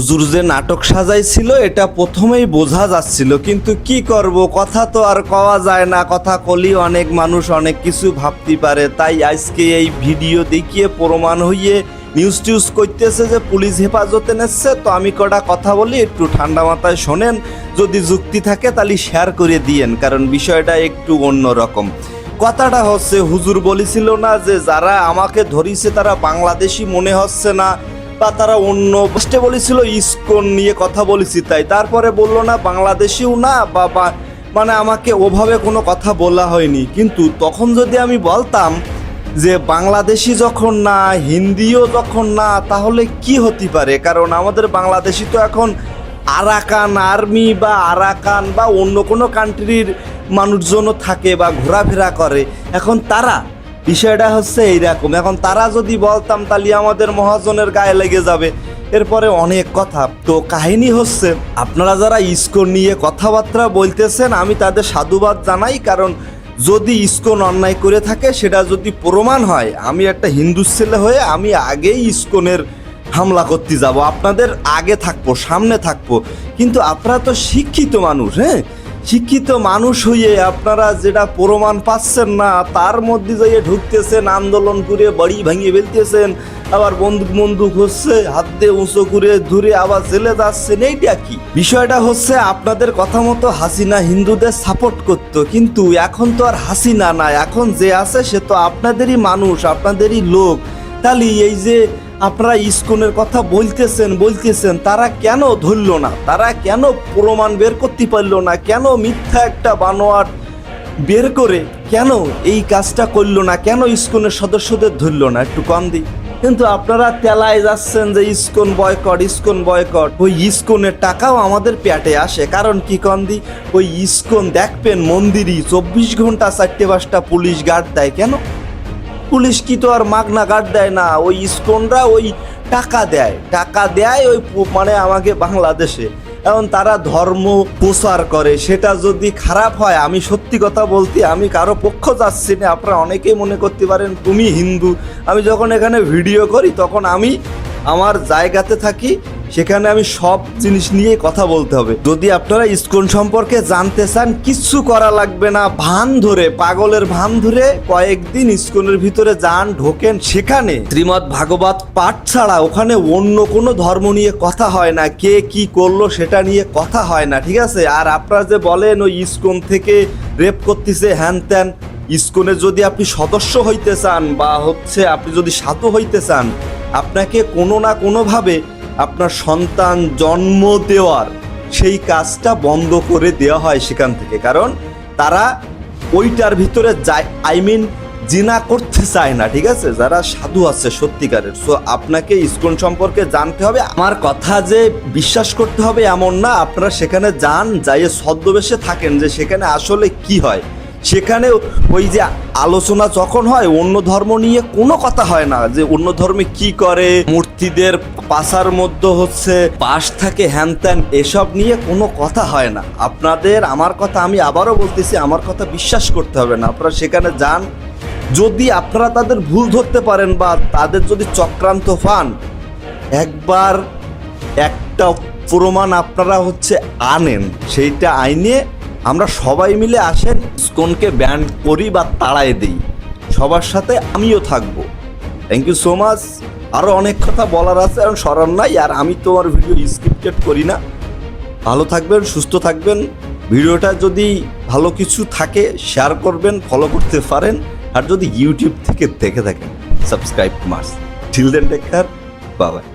হুজুর যে নাটক সাজাইছিল, এটা প্রথমেই বোঝা যাচ্ছিল, কিন্তু কি করব? কথা তো আর কওয়া যায় না, কথা কলি অনেক মানুষ অনেক কিছু ভাবতে পারে। তাই আজকে এই ভিডিও দেখিয়ে প্রমাণ হইয়ে নিউজ টিউজ করতেছে যে পুলিশ হেফাজতে নেচ্ছে তো আমি কটা কথা বলি, একটু ঠান্ডা মাথায় শোনেন, যদি যুক্তি থাকে তাহলে শেয়ার করে দিয়েন, কারণ বিষয়টা একটু অন্যরকম কথাটা হচ্ছে, হুজুর বলেছিল না যে যারা আমাকে ধরিছে তারা বাংলাদেশি মনে হচ্ছে না বা তারা অন্য ফার্স্টে বলেছিল ইসকন নিয়ে কথা বলেছি তাই। তারপরে বলল, না, বাংলাদেশিও না বা- মানে আমাকে ওভাবে কোনো কথা বলা হয়নি। কিন্তু তখন যদি আমি বলতাম যে, বাংলাদেশি যখন না, হিন্দিও যখন না, তাহলে কি হতে পারে? কারণ আমাদের বাংলাদেশি তো এখন আরাকান আর্মি বা আরাকান বা অন্য কোনো কান্ট্রির মানুষজনও থাকে বা ঘোরাফেরা করে। এখন তারা বিষয়টা হচ্ছে এইরকম। এখন তারা যদি বলতাম, তাহলে আমাদের মহাজনের গায়ে লেগে যাবে। এরপরে অনেক কথা। তো কাহিনী হচ্ছে, আপনারা যারা ইস্কন নিয়ে কথাবার্তা বলতেছেন, আমি তাদের সাধুবাদ জানাই। কারণ যদি ইস্কন অন্যায় করে থাকে, সেটা যদি প্রমাণ হয়, আমি একটা হিন্দু ছেলে হয়ে আমি আগেই ইস্কনের হামলা করতে যাব। আপনাদের আগে থাকব, সামনে থাকব। কিন্তু আপনারা তো শিক্ষিত মানুষ হ্যাঁ? শিক্ষিত মানুষ হইয়ে আপনারা যেটা প্রমাণ পাচ্ছেন না, তার মধ্যে যাইয়ে ঢুকতেছেন, আন্দোলন করে বাড়ি ভাঙিয়ে ফেলতেছেন, আবার বন্দুক বন্দুক হচ্ছে, হাত দিয়ে উঁচু করে ধরে আবার জেলে যাচ্ছেন, এইটা কি? বিষয়টা হচ্ছে আপনাদের কথা মতো হাসিনা হিন্দুদের সাপোর্ট করতো, কিন্তু এখন তো আর হাসিনা না এখন যে আছে সে তো আপনাদেরই মানুষ, আপনাদেরই লোক। তাহলে এই যে আপনারা ইস্কনের কথা বলতেছেন বলতেছেন, তারা কেন ধরল না? তারা কেন প্রমাণ বের করতে পারল না? কেন মিথ্যা একটা বানোয়াট বের করে কেন এই কাজটা করল না? কেন ইস্কনের সদস্যদের ধরল না? একটু কম দিই। কিন্তু আপনারা তেলায় যাচ্ছেন যে ইস্কন বয়কট ইস্কন বয়কট। ওই ইস্কনের টাকাও আমাদের পেটে আসে। কারণ কি কন্দি ওই ইস্কন দেখবেন মন্দিরই চব্বিশ ঘণ্টা চারটে পাঁচটা পুলিশ গার্ড দেয়। কেন? পুলিশ কি তো আর মাগনা গার্ড দেয় না? ওই ইস্কনরা ওই টাকা দেয়। টাকা দেয় ওই মানে আমাকে বাংলাদেশে। এখন তারা ধর্ম প্রচার করে, সেটা যদি খারাপ হয়, আমি সত্যি কথা বলতে, আমি কারও পক্ষ যাচ্ছি না। আপনারা অনেকেই মনে করতে পারেন, তুমি হিন্দু। আমি যখন এখানে ভিডিও করি, তখন আমি আমার জায়গাতে থাকি সেখানে আমি সব জিনিস নিয়ে কথা বলতে হবে। যদি আপনারা ইস্কন সম্পর্কে জানতে চান কিচ্ছু করা লাগবে না। ভান ধরে, পাগলের ভান ধরে কয়েকদিন ইস্কনের ভিতরে যান, ঢোকেন। সেখানে শ্রীমৎ ভাগবত পাঠ ছাড়া ওখানে অন্য কোনো ধর্ম নিয়ে কথা হয় না। কে কি করল সেটা নিয়ে কথা হয় না, ঠিক আছে? আর আপনারা যে বলেন, ওই ইস্কন থেকে রেপ করতেছে, হ্যান ত্যান, ইস্কনে যদি আপনি সদস্য হইতে চান বা হচ্ছে আপনি যদি সাধু হইতে চান, আপনাকে কোনো না কোনোভাবে আপনার সন্তান জন্ম দেওয়ার সেই কাজটা বন্ধ করে দেওয়া হয় সেখান থেকে। কারণ তারা ওইটার ভিতরে যায় আই মিন জিনা করতে চায় না, ঠিক আছে? যারা সাধু আছে সত্যিকারের। সো আপনাকে ইস্কন সম্পর্কে জানতে হবে। আমার কথা যে বিশ্বাস করতে হবে এমন না। আপনারা সেখানে যান, যাইয়ে ছদ্মবেশে থাকেন যে সেখানে আসলে কি হয়। সেখানে ওই যে আলোচনা যখন হয়, অন্য ধর্ম নিয়ে কোনো কথা হয় না যে অন্য ধর্মে কি করে, মূর্তিদের পাশার মধ্যে হচ্ছে, পাশ থাকে, হ্যান ত্যান, এসব নিয়ে কোনো কথা হয় না। আপনাদের, আমার কথা আমি আবারও বলতেছি, আমার কথা বিশ্বাস করতে হবে না। আপনারা সেখানে যান। যদি আপনারা তাদের ভুল ধরতে পারেন বা তাদের যদি চক্রান্ত পান একবার একটা প্রমাণ আপনারা হচ্ছে আনেন। সেইটা আইনে আমরা সবাই মিলে আসেন, স্কনকে ব্যান করি বা তাড়াই দিই। সবার সাথে আমিও থাকব। থ্যাংক ইউ সো মাচ আরও অনেক কথা বলার আছে এবং সরার নাই, আর আমি তো তোমার ভিডিও স্ক্রিপ্টেড করি না। ভালো থাকবেন, সুস্থ থাকবেন। ভিডিওটা যদি ভালো কিছু থাকে শেয়ার করবেন ফলো করতে পারেন। আর যদি ইউটিউব থেকে দেখে থাকেন সাবস্ক্রাইব মাস till then take care Babai